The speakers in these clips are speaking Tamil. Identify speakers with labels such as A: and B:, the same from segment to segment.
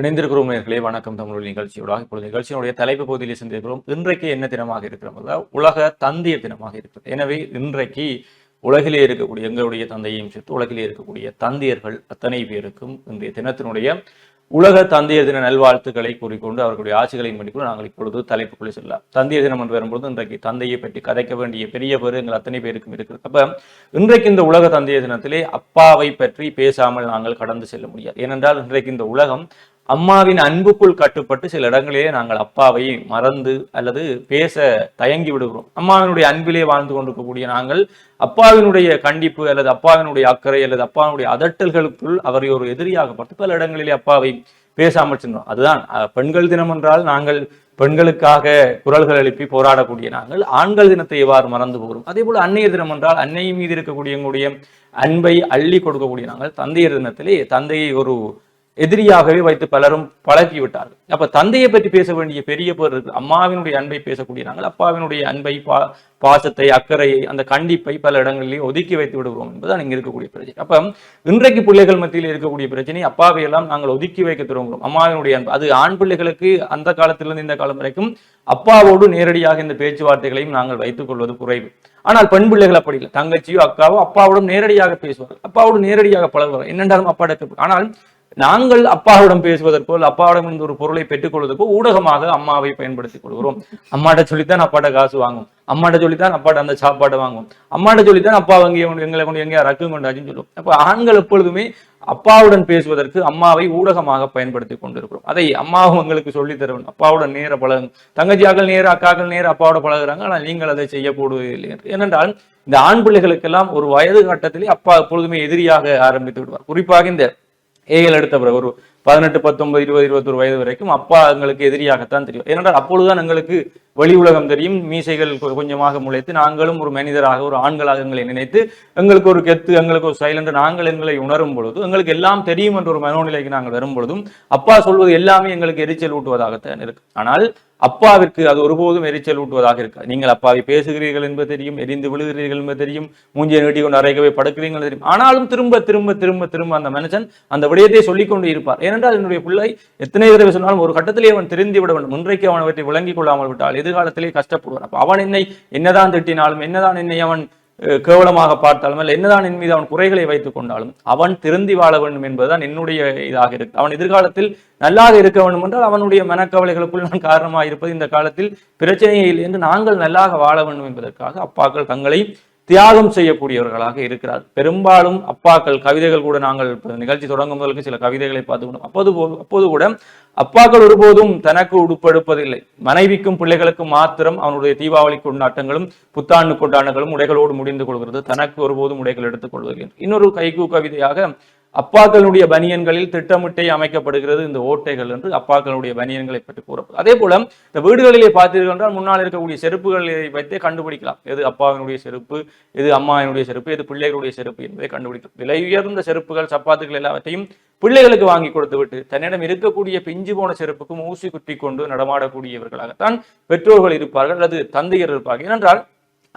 A: இணைந்திருக்கிறோம் நேர்களே. வணக்கம் தமிழ் நிகழ்ச்சியோட. இப்பொழுது நிகழ்ச்சியினுடைய தலைப்பு பகுதியில் சென்றிருக்கிறோம். இன்றைக்கு என்ன தினமாக இருக்கிறோம் உலக தந்தையர் தினமாக இருக்கிறது. எனவே இன்றைக்கு உலகிலே இருக்கக்கூடிய எங்களுடைய தந்தையையும் சேர்த்து உலகிலே இருக்கக்கூடிய தந்தையர்கள் அத்தனை பேருக்கும் இன்றைய தினத்தினுடைய உலக தந்தையர் தின நல்வாழ்த்துக்களை கூறிக்கொண்டு அவர்களுடைய ஆட்சிகளையும் பண்ணிக்கொண்டு நாங்கள் இப்பொழுது தலைப்புக்குள்ளே செல்லலாம். தந்தையர் தினம் என்று வரும்பொழுது இன்றைக்கு தந்தையை பற்றி கதைக்க வேண்டிய பெரிய பேர் எங்கள் அத்தனை பேருக்கும் இருக்கிறது. அப்ப இன்றைக்கு இந்த உலக தந்தையர் தினத்திலே அப்பாவை பற்றி பேசாமல் நாங்கள் கடந்து செல்ல முடியாது. ஏனென்றால் இன்றைக்கு இந்த உலகம் அம்மாவின் அன்புக்குள் கட்டுப்பட்டு சில இடங்களிலே நாங்கள் அப்பாவை மறந்து அல்லது பேச தயங்கி விடுகிறோம். அம்மாவினுடைய அன்பிலே வாழ்ந்து கொண்டிருக்கக்கூடிய நாங்கள் அப்பாவினுடைய கண்டிப்பு அல்லது அப்பாவினுடைய அக்கறை அல்லது அப்பாவினுடைய அதட்டல்களுக்குள் அவரை ஒரு எதிரியாகப்பட்டு பல இடங்களிலே அப்பாவை பேசாமல் சென்றோம். அதுதான் பெண்கள் தினம் என்றால் நாங்கள் பெண்களுக்காக குரல்கள் எழுப்பி போராடக்கூடிய நாங்கள் ஆண்கள் தினத்தை எவ்வாறு மறந்து போகிறோம்? அதே போல அன்னையர் தினம் என்றால் அன்னை மீது இருக்கக்கூடிய எங்களுடைய அன்பை அள்ளி கொடுக்கக்கூடிய நாங்கள் தந்தையர் தினத்திலே தந்தையை ஒரு எதிரியாகவே வைத்து பலரும் பழகிவிட்டார்கள். அப்ப தந்தையை பற்றி பேச வேண்டிய பெரிய பேர் இருக்கு. அம்மாவினுடைய அன்பை பேசக்கூடிய நாங்கள் அப்பாவினுடைய அன்பை பா பாசத்தை அக்கறையை அந்த கண்டிப்பை பல இடங்களிலே ஒதுக்கி வைத்து விடுகிறோம் என்பதுதான் இங்க இருக்கக்கூடிய பிரச்சனை. அப்ப இன்றைக்கு பிள்ளைகள் மத்தியில் இருக்கக்கூடிய பிரச்சனை அப்பாவை எல்லாம் நாங்கள் ஒதுக்கி வைக்க தொடங்குகிறோம் அம்மாவினுடைய அன்பு. அது ஆண் பிள்ளைகளுக்கு அந்த காலத்திலிருந்து இந்த காலம் வரைக்கும் அப்பாவோடு நேரடியாக இந்த பேச்சுவார்த்தைகளையும் நாங்கள் வைத்துக் கொள்வது குறைவு. ஆனால் பெண் பிள்ளைகள் அப்படி இல்லை. தங்கச்சியோ அக்காவோ அப்பாவோடும் நேரடியாக பேசுவார்கள். அப்பாவோடு நேரடியாக பழகுவார்கள். என்னென்றாலும் அப்பாட ஆனால் நாங்கள் அப்பாவிடம் பேசுவதற்கோ அப்பாவிடம் இருந்து ஒரு பொருளை பெற்றுக்கொள்வதற்கோ ஊடகமாக அம்மாவை பயன்படுத்திக் கொள்கிறோம். அம்மாட்ட சொல்லித்தான் அப்பாட்ட காசு வாங்கும். அம்மாட்ட சொல்லித்தான் அப்பாட்ட அந்த சாப்பாடு வாங்கும். அம்மாட்ட சொல்லித்தான் அப்பா வங்கி எங்களை கொண்டு எங்கேயா ரக்கம் கொண்டாச்சுன்னு சொல்லுவோம் அப்ப ஆண்கள் எப்பொழுதுமே அப்பாவுடன் பேசுவதற்கு அம்மாவை ஊடகமாக பயன்படுத்தி கொண்டிருக்கிறோம். அதை அம்மாவும் உங்களுக்கு சொல்லி தருவன். அப்பாவுடன் நேர பழகும் தங்கச்சியாக்கள் நேர அக்காக்கள் நேர அப்பாவோட பழகுறாங்க. ஆனால் நீங்கள் அதை செய்யக்கூடவில்லை இல்லை ஏனென்றால் இந்த ஆண் பிள்ளைகளுக்கெல்லாம் ஒரு வயது கட்டத்திலே அப்பா எப்பொழுதுமே எதிரியாக ஆரம்பித்து விடுவார். குறிப்பாக இந்த ஏஎல் எடுத்த பிறகு ஒரு பதினெட்டு பத்தொன்பது இருபது இருபத்தொரு வயது வரைக்கும் அப்பா எங்களுக்கு எதிரியாகத்தான் தெரியும். ஏனென்றால் அப்பொழுதுதான் எங்களுக்கு வெளி உலகம் தெரியும். மீசைகள் கொஞ்சமாக முளைத்து நாங்களும் ஒரு மனிதராக ஒரு ஆண்களாக எங்களை நினைத்து எங்களுக்கு ஒரு கெத்து எங்களுக்கு ஒரு சைலண்ட் நாங்கள் எங்களை உணரும் பொழுது எங்களுக்கு எல்லாம் தெரியும் என்ற ஒரு மனோநிலைக்கு நாங்கள் வரும் பொழுதும் அப்பா சொல்வது எல்லாமே எங்களுக்கு எரிச்சல் ஊட்டுவதாகத்தான் இருக்கு. ஆனால் அப்பாவிற்கு அது ஒருபோதும் எரிச்சல் ஊட்டுவதாக இருக்காது நீங்கள் அப்பாவை பேசுகிறீர்கள் என்பது தெரியும் எரிந்து விழுகிறீர்கள் என்பது தெரியும் மூஞ்சியை நீட்டி கொண்டு அறைகவே படுக்கிறீர்கள் தெரியும். ஆனாலும் திரும்ப திரும்ப திரும்ப திரும்ப அந்த மனுஷன் அந்த விடயத்தை சொல்லிக் கொண்டு இருப்பார். ஏனென்றால் என்னுடைய பிள்ளை எத்தனை தடவை சொன்னாலும் ஒரு கட்டத்திலே அவன் திருந்தி விட வேண்டும். இன்றைக்கு அவன் அவற்றை விளங்கிக் கொள்ளாமல் விட்டால் எதிர்காலத்திலே கஷ்டப்படுவான் அப்ப அவன் என்னை என்னதான் திட்டினாலும் என்னதான் என்னை அவன் அஹ், கேவலமாக பார்த்தாலும் அல்ல என்னதான் என் மீது அவன் குறைகளை வைத்துக் கொண்டாலும் அவன் திருந்தி வாழ வேண்டும் என்பதுதான் என்னுடைய இதாக இருக்கு. அவன் எதிர்காலத்தில் நல்லாக இருக்க வேண்டும் என்றால் அவனுடைய மனக்கவலைகளுக்குள் நான் காரணமாக இருப்பது இந்த காலத்தில் பிரச்சனையே இல்லை என்று நாங்கள் நல்லாக வாழ வேண்டும் என்பதற்காக அப்பாக்கள் தங்களை தியாகம் செய்யக்கூடியவர்களாக இருக்கிறார். பெரும்பாலும் அப்பாக்கள் கவிதைகள் கூட நாங்கள் நிகழ்ச்சி தொடங்கும் முதலுக்கு சில கவிதைகளை பார்த்துக்கணும். அப்போது போ- அப்போது கூட அப்பாக்கள் ஒருபோதும் தனக்கு உடுப்படுப்பதில்லை. மனைவிக்கும் பிள்ளைகளுக்கும் மாத்திரம் அவனுடைய தீபாவளி கொண்டாட்டங்களும் புத்தாண்டு கொண்டாட்டங்களும் உடைகளோடு முடிந்து கொள்கிறது. தனக்கு ஒருபோதும் உடைகள் எடுத்துக் கொள்வதில்லை இன்னொரு கைகு கவிதையாக அப்பாக்களுடைய பனியன்களில் திட்டமிட்டே அமைக்கப்படுகிறது இந்த ஓட்டைகள் என்று அப்பாக்களுடைய பனியன்களை பற்றி கூறப்படும். அதே போல இந்த வீடுகளிலே பார்த்தீர்கள் என்றால் முன்னால் இருக்கக்கூடிய செருப்புகளை வைத்தே கண்டுபிடிக்கலாம். எது அப்பாவினுடைய செருப்பு எது அம்மாவினுடைய செருப்பு எது பிள்ளைகளுடைய செருப்பு என்பதை கண்டுபிடிக்கலாம். விலை உயர்ந்த செருப்புகள் சப்பாத்துகள் எல்லாவற்றையும் பிள்ளைகளுக்கு வாங்கி கொடுத்து விட்டு தன்னிடம் இருக்கக்கூடிய பிஞ்சு போன செருப்புக்கும் ஊசி குத்தி கொண்டு நடமாடக்கூடியவர்களாகத்தான் பெற்றோர்கள் இருப்பார்கள் அல்லது தந்தையர் இருப்பார்கள். ஏனென்றால்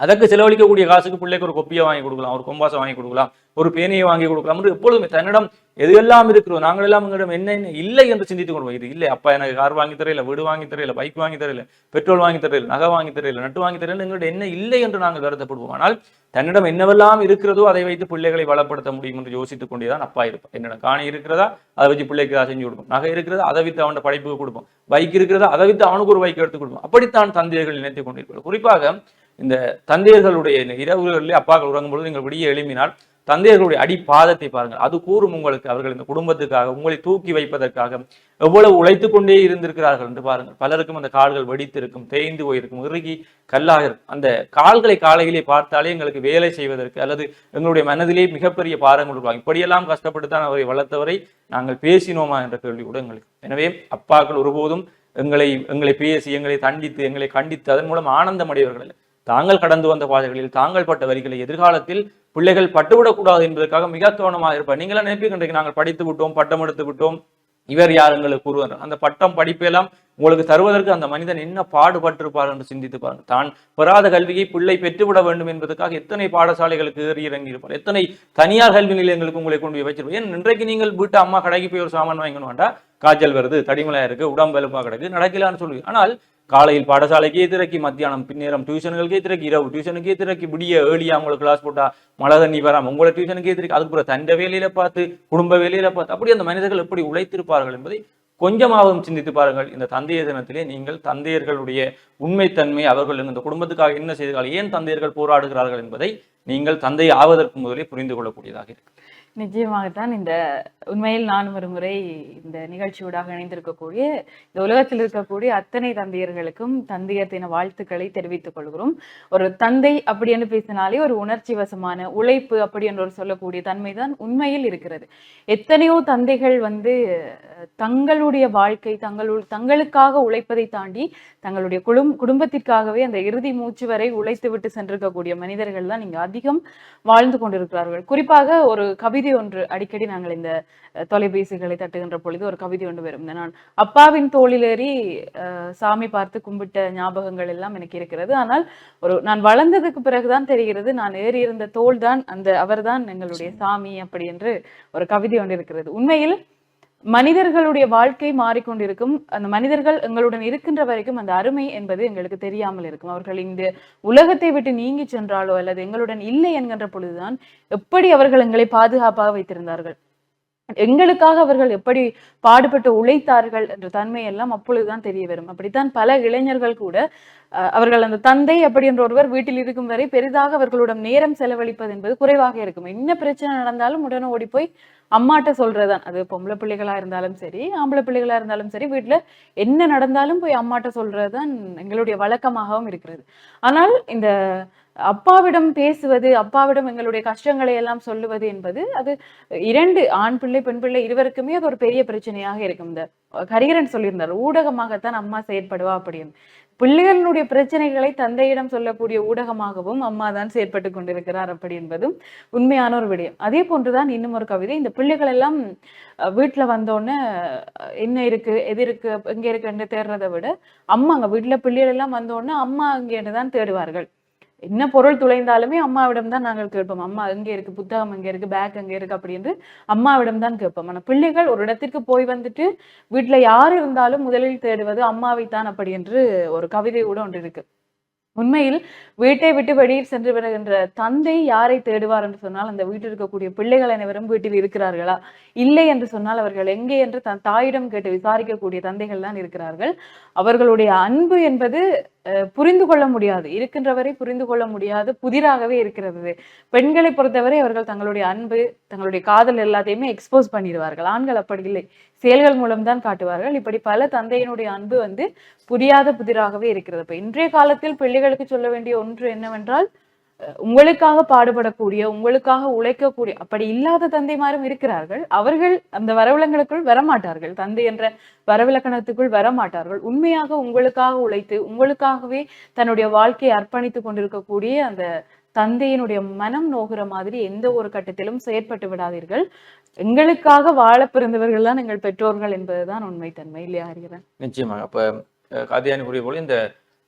A: அதற்கு செலவழிக்கக்கூடிய காசுக்கு பிள்ளைக்கு ஒரு கொப்பியை வாங்கி கொடுக்கலாம் ஒரு கொம்பாசை வாங்கி கொடுக்கலாம் ஒரு பேனையை வாங்கி கொடுக்கலாம் என்று எப்பொழுதுமே தன்னிடம் எது எல்லாம் இருக்கிறோம் நாங்கள் எல்லாம் எங்களிடம் என்ன என்ன இல்லை என்று சிந்தித்துக் கொள்வோம். இது இல்லை. அப்பா எனக்கு கார் வாங்கி தரையில வீடு வாங்கி தரையில பைக் வாங்கி தரையில பெட்ரோல் வாங்கி தரையில நகை வாங்கி தரையில நட்டு வாங்கி தரையில எங்களிடம் என்ன இல்லை என்று நாங்கள் வருத்தப்படுவோம். ஆனால் தன்னிடம் என்னவெல்லாம் இருக்கிறதோ அதை வைத்து பிள்ளைகளை வளப்படுத்த முடியும் என்று யோசித்துக் கொண்டேதான் அப்பா இருப்பார். என்னிடம் காணி இருக்கிறதா? அதை வச்சு பிள்ளைக்கு அதை செஞ்சு கொடுப்போம். நகை இருக்கிறதா? அதை வித்து அவன் படிப்புக்கு கொடுப்போம். பைக் இருக்கிறதா? அதை வித்து அவனுக்கு ஒரு பைக் எடுத்து கொடுப்போம். அப்படித்தான் தந்தையர்கள் நினைத்துக் கொண்டிருப்பார்கள் குறிப்பாக இந்த தந்தையர்களுடைய இரவுகளிலே அப்பாக்கள் உறங்கும்பொழுது நீங்கள் விடிய எழுப்பினால் தந்தையர்களுடைய அடிப்பாதத்தை பாருங்கள். அது கூறும் உங்களுக்கு. அவர்கள் இந்த குடும்பத்துக்காக உங்களை தூக்கி வைப்பதற்காக எவ்வளவு உழைத்து கொண்டே இருந்திருக்கிறார்கள் என்று பாருங்கள். பலருக்கும் அந்த கால்கள் வெடித்திருக்கும் தேய்ந்து போயிருக்கும் இறுகி கல்லாக இருக்கும் அந்த கால்களை காலையிலே பார்த்தாலே எங்களுக்கு வேலை செய்வதற்கு அல்லது எங்களுடைய மனதிலே மிகப்பெரிய பாரங்கள் உருவாகும் இப்படியெல்லாம் கஷ்டப்பட்டு தான் அவரை வளர்த்தவரை நாங்கள் பேசினோமா என்ற கேள்வி கூட எங்களுக்கு. எனவே அப்பாக்கள் ஒருபோதும் எங்களை எங்களை பேசி எங்களை தண்டித்து எங்களை கண்டித்து அதன் மூலம் ஆனந்தம் அடையவர்கள் இல்லை தாங்கள் கடந்து வந்த பாதைகளில் தாங்கள் பட்ட வரிகளை எதிர்காலத்தில் பிள்ளைகள் பட்டுவிடக்கூடாது என்பதற்காக மிக கவனமாக இருப்பார். நீங்களாம் நினைப்பீங்க நாங்கள் படித்து விட்டோம் பட்டம் எடுத்து விட்டோம். இவர் யார் எங்களுக்கு கூறுவார். அந்த பட்டம் படிப்பெல்லாம் உங்களுக்கு தருவதற்கு அந்த மனிதன் என்ன பாடுபட்டிருப்பார் என்று சிந்தித்து பாருங்க. தான் பெறாத கல்வியை பிள்ளை பெற்றுவிட வேண்டும் என்பதற்காக எத்தனை பாடசாலைகளுக்கு ஏறி இறங்கி இருப்பார் எத்தனை தனியார் கல்வி நிலையங்களுக்கு உங்களை கொண்டு போய் வச்சிருப்பார் ஏன் இன்றைக்கு நீங்கள் வீட்டு அம்மா கடைக்கு போய் ஒரு சாமான் வாங்கணும் வேண்டாம் காய்ச்சல் வருது தடிமலையா இருக்கு உடம்பு எலுப்பா கிடக்கு நடக்கலான்னு சொல்லுவீங்க. ஆனால் காலையில் பாடசாலைக்கே திறக்கி மத்தியானம் பின்னேரம் டியூஷனுக்கே திறக்கி இரவு டியூஷனுக்கே திறக்கி விடிய ஏழியா உங்களுக்கு கிளாஸ் போட்டா மழை தண்ணி வராம உங்களை டியூஷனுக்கே திறக்கி அதுக்கு பிறகு தண்ட வேலையில பார்த்து குடும்ப வேலையில பார்த்து அப்படி அந்த மனிதர்கள் எப்படி உழைத்திருப்பார்கள் என்பதை கொஞ்சமாகவும் சிந்தித்து பாருங்கள். இந்த தந்தைய தினத்திலே நீங்கள் தந்தையர்களுடைய உண்மைத்தன்மை அவர்கள் இந்த குடும்பத்துக்காக என்ன செய்தார்கள் ஏன் தந்தையர்கள் போராடுகிறார்கள் என்பதை நீங்கள் தந்தை ஆவதற்கு முதலே புரிந்து கொள்ளக்கூடியதாக இருக்கு.
B: நிச்சயமாகத்தான் இந்த உண்மையில் நான் ஒரு முறை இந்த நிகழ்ச்சியூடாக இணைந்திருக்கக்கூடிய இந்த உலகத்தில் இருக்கக்கூடிய அத்தனை தந்தையர்களுக்கும் தந்தையர் தின வாழ்த்துக்களை தெரிவித்துக் கொள்கிறோம். ஒரு தந்தை அப்படின்னு பேசினாலே ஒரு உணர்ச்சி வசமான உழைப்பு அப்படி என்று ஒரு சொல்லக்கூடிய தன்மைதான் உண்மையில் இருக்கிறது. எத்தனையோ தந்தைகள் வந்து தங்களுடைய வாழ்க்கை தங்கள் தங்களுக்காக உழைப்பதை தாண்டி தங்களுடைய குடும் குடும்பத்திற்காகவே அந்த இறுதி மூச்சு வரை உழைத்து விட்டு சென்றிருக்கக்கூடிய மனிதர்கள் தான் இங்கு அதிகம் வாழ்ந்து கொண்டிருக்கிறார்கள். குறிப்பாக ஒரு கவிதை ஒன்று அடிக்கடி நாங்கள் இந்த தொலைபேசிகளை தட்டுகின்ற பொழுது ஒரு கவிதை ஒன்று வரும். நான் அப்பாவின் தோளிலேறி சாமி பார்த்து கும்பிட்ட ஞாபகங்கள் எல்லாம் எனக்கு இருக்கிறது. ஆனால் ஒரு நான் வளர்ந்ததுக்கு பிறகுதான் தெரிகிறது நான் ஏறி இருந்த தோல் தான் அந்த அவர்தான் எங்களுடைய சாமி அப்படி என்று ஒரு கவிதை ஒன்று இருக்கிறது. உண்மையில் மனிதர்களுடைய வாழ்க்கை மாறிக்கொண்டிருக்கும். அந்த மனிதர்கள் எங்களுடன் இருக்கின்ற வரைக்கும் அந்த அருமை என்பது எங்களுக்கு தெரியாமல் இருக்கும். அவர்கள் இந்த உலகத்தை விட்டு நீங்கி சென்றாலோ அல்லது எங்களுடன் இல்லை என்கின்ற பொழுதுதான் எப்படி அவர்கள் எங்களை பாதுகாப்பாக வைத்திருந்தார்கள்? எங்களுக்காக அவர்கள் எப்படி பாடுபட்டு உழைத்தார்கள் என்ற தன்மை எல்லாம் அப்பொழுதுதான் தெரிய வரும். அப்படித்தான் பல இளைஞர்கள் கூட அஹ், அவர்கள் அந்த தந்தை அப்படி என்ற ஒருவர் வீட்டில் இருக்கும் வரை பெரிதாக அவர்களுடன் நேரம் செலவழிப்பது என்பது குறைவாக இருக்கும். என்ன பிரச்சனை நடந்தாலும் உடனே ஓடி போய் அம்மாட்ட சொல்றதுதான். அது பொம்பளை பிள்ளைகளா இருந்தாலும் சரி ஆம்பளை பிள்ளைகளா இருந்தாலும் சரி வீட்டுல என்ன நடந்தாலும் போய் அம்மாட்ட சொல்றதுதான் எங்களுடைய வழக்கமாகவும் இருக்கிறது. ஆனால் இந்த அப்பாவிடம் பேசுவது அப்பாவிடம் எங்களுடைய கஷ்டங்களை எல்லாம் சொல்லுவது என்பது அது இரண்டு ஆண் பிள்ளை பெண் பிள்ளை இருவருக்குமே அது ஒரு பெரிய பிரச்சனையாக இருக்கும். இந்த கரிகரன் சொல்லியிருந்தார் ஊடகமாகத்தான் அம்மா செயற்படுவா அப்படின்னு. பிள்ளைகளுடைய பிரச்சனைகளை தந்தையிடம் சொல்லக்கூடிய ஊடகமாகவும் அம்மா தான் செயற்பட்டு கொண்டிருக்கிறார் அப்படி என்பதும் உண்மையான ஒரு விடயம். அதே போன்றுதான் இன்னும் ஒரு கவிதை இந்த பிள்ளைகள் எல்லாம் அஹ், வீட்டுல வந்தோடனே என்ன இருக்கு எது இருக்கு எங்க இருக்குன்னு தேடுறதை விட அம்மா அங்க வீட்டுல பிள்ளைகள் எல்லாம் வந்தோடனே அம்மா அங்கேன்னு தான் தேடுவார்கள். என்ன பொருள் துளைந்தாலுமே அம்மாவிடம் தான் நாங்கள் கேட்போம். அம்மா எங்கே இருக்கு புத்தகம் எங்கே இருக்கு பேக் எங்கே இருக்கு அப்படின்னு அம்மாவிடம் தான் கேட்போம். ஆனா பிள்ளைகள் ஒரு இடத்திற்கு போய் வந்துட்டு வீட்டுல யார் இருந்தாலும் முதலில் தேடுவது அம்மாவை தான் அப்படி என்று ஒரு கவிதை கூட ஒன்று இருக்கு. உண்மையில் வீட்டை விட்டு வெளியில் சென்று வருகின்ற தந்தை யாரை தேடுவார் என்று சொன்னால் அந்த வீட்டில் இருக்கக்கூடிய பிள்ளைகள் அனைவரும் வீட்டில் இருக்கிறார்களா? இல்லை என்று சொன்னால் அவர்கள் எங்கே என்று தன் தாயிடம் கேட்டு விசாரிக்கக்கூடிய தந்தைகள் தான் இருக்கிறார்கள். அவர்களுடைய அன்பு என்பது புரிந்து கொள்ள முடியாது. இருக்கின்ற வரை புரிந்து கொள்ள முடியாது. புதிராகவே இருக்கிறது. பெண்களை பொறுத்தவரை அவர்கள் தங்களுடைய அன்பு தங்களுடைய காதல் எல்லாத்தையுமே எக்ஸ்போஸ் பண்ணிடுவார்கள். ஆண்கள் அப்படி இல்லை. செயல்கள் மூலம் தான் காட்டுவார்கள். இப்படி பல தந்தையினுடைய அன்பு வந்து புரியாத புதிராகவே இருக்கிறது. இப்ப இன்றைய காலத்தில் பிள்ளைகளுக்கு சொல்ல வேண்டிய ஒன்று என்னவென்றால் உங்களுக்காக பாடுபடக்கூடிய உங்களுக்காக உழைக்கக்கூடிய அப்படி இல்லாத தந்தைமாரும் இருக்கிறார்கள். அவர்கள் அந்த வரவிலங்களுக்குள் வரமாட்டார்கள். தந்தை என்ற வரவிலக்கணத்துக்குள் வரமாட்டார்கள். உண்மையாக உங்களுக்காக உழைத்து உங்களுக்காகவே தன்னுடைய வாழ்க்கையை அர்ப்பணித்துக் கொண்டிருக்கக்கூடிய அந்த தந்தையினுடைய மனம் நோகிற மாதிரி எந்த ஒரு கட்டத்திலும் செயற்பட்டு விடாதீர்கள். எங்களுக்காக வாழ பிறந்தவர்கள் தான் எங்கள் பெற்றோர்கள் என்பதுதான் உண்மைத்தன்மை. இல்லையா ஹரிகரன்?
A: நிச்சயமாக. அப்ப காதியானி கூறிய போல இந்த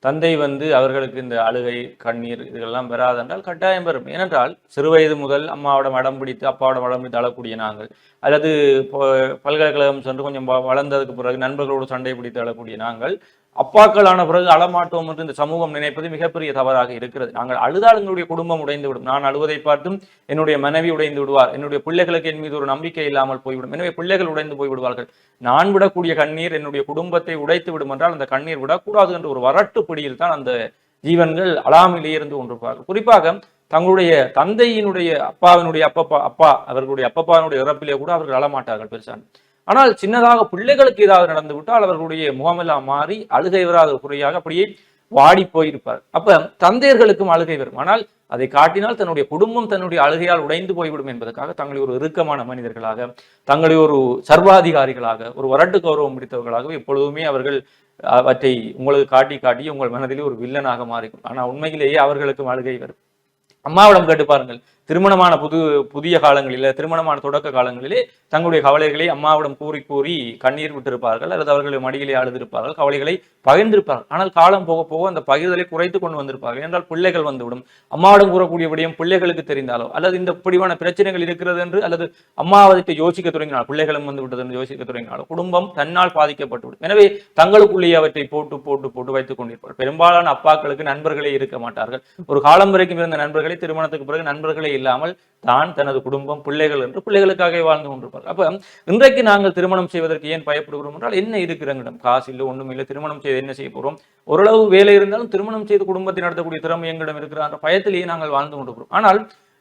A: தந்தை வந்து அவர்களுக்கு இந்த அழுகை கண்ணீர் இதெல்லாம் பெறாதென்றால் கட்டாயம் பெறும் ஏனென்றால் சிறுவயது முதல் அம்மாவோட மடம் பிடித்து அப்பாவோட மடம் பிடித்து அழக்கூடிய நாங்கள். அல்லது இப்போ பல்கலைக்கழகம் சென்று கொஞ்சம் வ- வளர்ந்ததுக்கு பிறகு நண்பர்களோடு சண்டை பிடித்து அழக்கூடிய நாங்கள். அப்பாக்களான பிறகு அழமாட்டோம் என்று இந்த சமூகம் நினைப்பது மிகப்பெரிய தவறாக இருக்கிறது. நாங்கள் அழுதால் எங்களுடைய குடும்பம் உடைந்து விடும் நான் அழுவதை பார்த்தும் என்னுடைய மனைவி உடைந்து விடுவார். என்னுடைய பிள்ளைகளுக்கு என் மீது ஒரு நம்பிக்கை இல்லாமல் போய்விடும். எனவே பிள்ளைகள் உடைந்து போய் விடுவார்கள். நான் விடக்கூடிய கண்ணீர் என்னுடைய குடும்பத்தை உடைத்து விடும் என்றால் அந்த கண்ணீர் விடக்கூடாது என்ற ஒரு வரட்டு பிடியில் தான் அந்த ஜீவன்கள் அழாமிலே இருந்து கொண்டிருப்பார்கள். குறிப்பாக தங்களுடைய தந்தையினுடைய அப்பாவினுடைய அப்பப்பா அப்பா அவர்களுடைய அப்பப்பாவினுடைய இறப்பிலே கூட அவர்கள் அழமாட்டார்கள் பெருசான் ஆனால் சின்னதாக பிள்ளைகளுக்கு ஏதாவது நடந்து விட்டால் அவர்களுடைய முகமெல்லாம் மாறி அழுகை வராத குறையாக அப்படியே வாடி போயிருப்பார். அப்ப தந்தையர்களுக்கும் அழுகை வரும். ஆனால் அதை காட்டினால் தன்னுடைய குடும்பம் தன்னுடைய அழுகையால் உடைந்து போய்விடும் என்பதற்காக தங்களை ஒரு இறுக்கமான மனிதர்களாக தங்களை ஒரு சர்வாதிகாரிகளாக ஒரு வரட்டு கௌரவம் பிடித்தவர்களாகவே எப்பொழுதுமே அவர்கள் அவற்றை உங்களுக்கு காட்டி காட்டி உங்கள் மனதிலே ஒரு வில்லனாக மாறிக்கும் ஆனா உண்மையிலேயே அவர்களுக்கும் அழுகை வரும். அம்மாவிடம் கேட்டு பாருங்கள். திருமணமான புது புதிய காலங்களில் திருமணமான தொடக்க காலங்களிலே தங்களுடைய கவலைகளை அம்மாவிடம் கூறி கூறி கண்ணீர் விட்டிருப்பார்கள் அல்லது அவர்களுடைய மடியிலே அழுதிருப்பார்கள் கவலைகளை பகிர்ந்திருப்பார்கள். ஆனால் காலம் போக போக அந்த பகிர்தலை குறைத்து கொண்டு வந்திருப்பார்கள். என்றால் பிள்ளைகள் வந்துவிடும். அம்மாவிடம் கூறக்கூடிய விடயம் பிள்ளைகளுக்கு தெரிந்தாலோ அல்லது இந்த இப்படியான பிரச்சனைகள் இருக்கிறது என்று அல்லது அம்மா அதை யோசிக்க தொடங்கினால் பிள்ளைகளும் வந்து விட்டது என்று யோசிக்க தொடங்கினாலோ குடும்பம் தன்னால் பாதிக்கப்பட்டுவிடும் எனவே தங்களுக்குள்ளேயே அவற்றை போட்டு போட்டு போட்டு வைத்துக் கொண்டிருப்பார்கள். பெரும்பாலான அப்பாக்களுக்கு நண்பர்களே இருக்க மாட்டார்கள். ஒரு காலம் வரைக்கும் இருந்த நண்பர்களை திருமணத்துக்கு பிறகு நண்பர்களே இல்லாமல் தான் தனது குடும்பம் பிள்ளைகள் என்று பிள்ளைகளுக்காக வாழ்ந்து கொண்டிருப்பார். அப்ப இன்றைக்கு நாங்கள் திருமணம் செய்வதற்கு ஏன் பயப்படுகிறோம் என்றால் என்ன இருக்கிறங்கிடம் காசு இல்லை ஒண்ணும் இல்லை திருமணம் செய்து என்ன செய்ய போறோம்? ஓரளவு வேலை இருந்தாலும் திருமணம் செய்து குடும்பத்தை நடத்தக்கூடிய திறமை எங்களிடம் இருக்கிற அந்த பயத்திலேயே நாங்கள் வாழ்ந்து கொண்டிருக்கிறோம். ஆனால்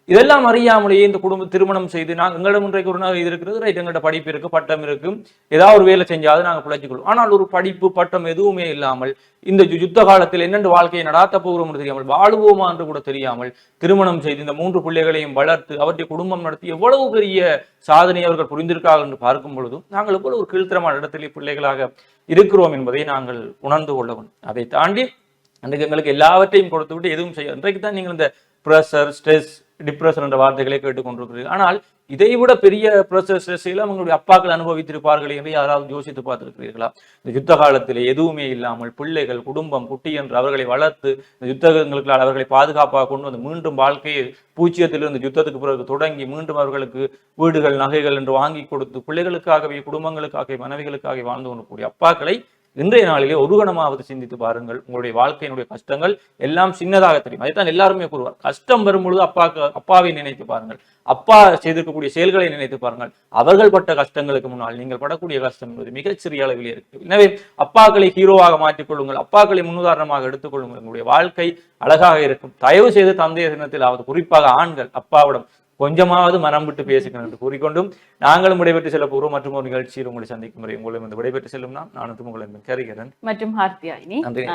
A: இதெல்லாம் அறியாமலேயே இந்த குடும்ப திருமணம் செய்து நாங்கள் எங்களிடம் இன்றைக்கு ஒரு நாள் இது இருக்கிறது ரைட் எங்கள்கிட்ட படிப்பு இருக்கு பட்டம் இருக்கு. ஏதாவது ஒரு வேலை செஞ்சாவது நாங்கள் பிழைச்சிக்கொள்வோம் ஆனால் ஒரு படிப்பு பட்டம் எதுவுமே இல்லாமல் இந்த யுத்த காலத்தில் என்னென்று வாழ்க்கையை நடாத்த போகிறோம் என்று தெரியாமல் வாழுவோமா என்று கூட தெரியாமல் திருமணம் செய்து இந்த மூன்று பிள்ளைகளையும் வளர்த்து அவற்றை குடும்பம் நடத்தி எவ்வளவு பெரிய சாதனை அவர்கள் புரிந்திருக்கார்கள் என்று பார்க்கும் பொழுதும் நாங்கள் எவ்வளவு ஒரு கீழ்த்தரமான இடத்திலே பிள்ளைகளாக இருக்கிறோம் என்பதை நாங்கள் உணர்ந்து கொள்ளவும் அதை தாண்டி அன்றைக்கு எங்களுக்கு எல்லாவற்றையும் கொடுத்து விட்டு எதுவும் செய்ய இன்றைக்கு தான் நீங்கள் இந்த ப்ரெஷர் ஸ்ட்ரெஸ் டிப்ரெஷன் என்ற வார்த்தைகளை கேட்டுக்கொண்டிருக்கிறது. ஆனால் இதை விட பெரிய ப்ரெஷர் அவங்களுடைய அப்பாக்கள் அனுபவித்திருப்பார்கள் என்று யாராவது யோசித்து பார்த்திருக்கிறீர்களா? இந்த யுத்த காலத்தில் எதுவுமே இல்லாமல் பிள்ளைகள் குடும்பம் குட்டி என்று அவர்களை வளர்த்து இந்த யுத்தங்களுக்களால் அவர்களை பாதுகாப்பாக கொண்டு வந்து மீண்டும் வாழ்க்கையை பூச்சியத்திலிருந்து யுத்தத்துக்கு பிறகு தொடங்கி மீண்டும் அவர்களுக்கு வீடுகள் நகைகள் என்று வாங்கி கொடுத்து பிள்ளைகளுக்காகவே குடும்பங்களுக்காகவே மனைவிகளுக்காகவே வாழ்ந்து கொள்ளக்கூடிய அப்பாக்களை இன்றைய நாளிலே ஒரு கணமாவது சிந்தித்து பாருங்கள். உங்களுடைய வாழ்க்கையினுடைய கஷ்டங்கள் எல்லாம் சின்னதாக தெரியும். அதைத்தான் எல்லாருமே கூறுவார். கஷ்டம் வரும்பொழுது அப்பாக்கு அப்பாவை நினைத்து பாருங்கள். அப்பா செய்திருக்கக்கூடிய செயல்களை நினைத்து பாருங்கள். அவர்கள் பட்ட கஷ்டங்களுக்கு முன்னால் நீங்கள் படக்கூடிய கஷ்டம் என்பது மிகச்சிறிய அளவில் இருக்கு. எனவே அப்பாக்களை ஹீரோவாக மாற்றிக்கொள்ளுங்கள் அப்பாக்களை முன்னுதாரணமாக எடுத்துக்கொள்ளுங்கள் உங்களுடைய வாழ்க்கை அழகாக இருக்கும். தயவு செய்து தந்தைய தினத்திலாவது குறிப்பாக ஆண்கள் அப்பாவிடம் கொஞ்சமாவது மனம் விட்டு பேசுங்கள் என்று கூறிக்கொண்டும் நாங்களும் விடைபெற்று செல்ல போகிறோம். மற்றும் ஒரு நிகழ்ச்சியில் உங்களை சந்திக்கும் வரை உங்களும் இந்த விடைபெற்று செல்லும் நான் நானும் உங்களை கரிகிறேன்.
B: மற்றும்
A: நன்றி.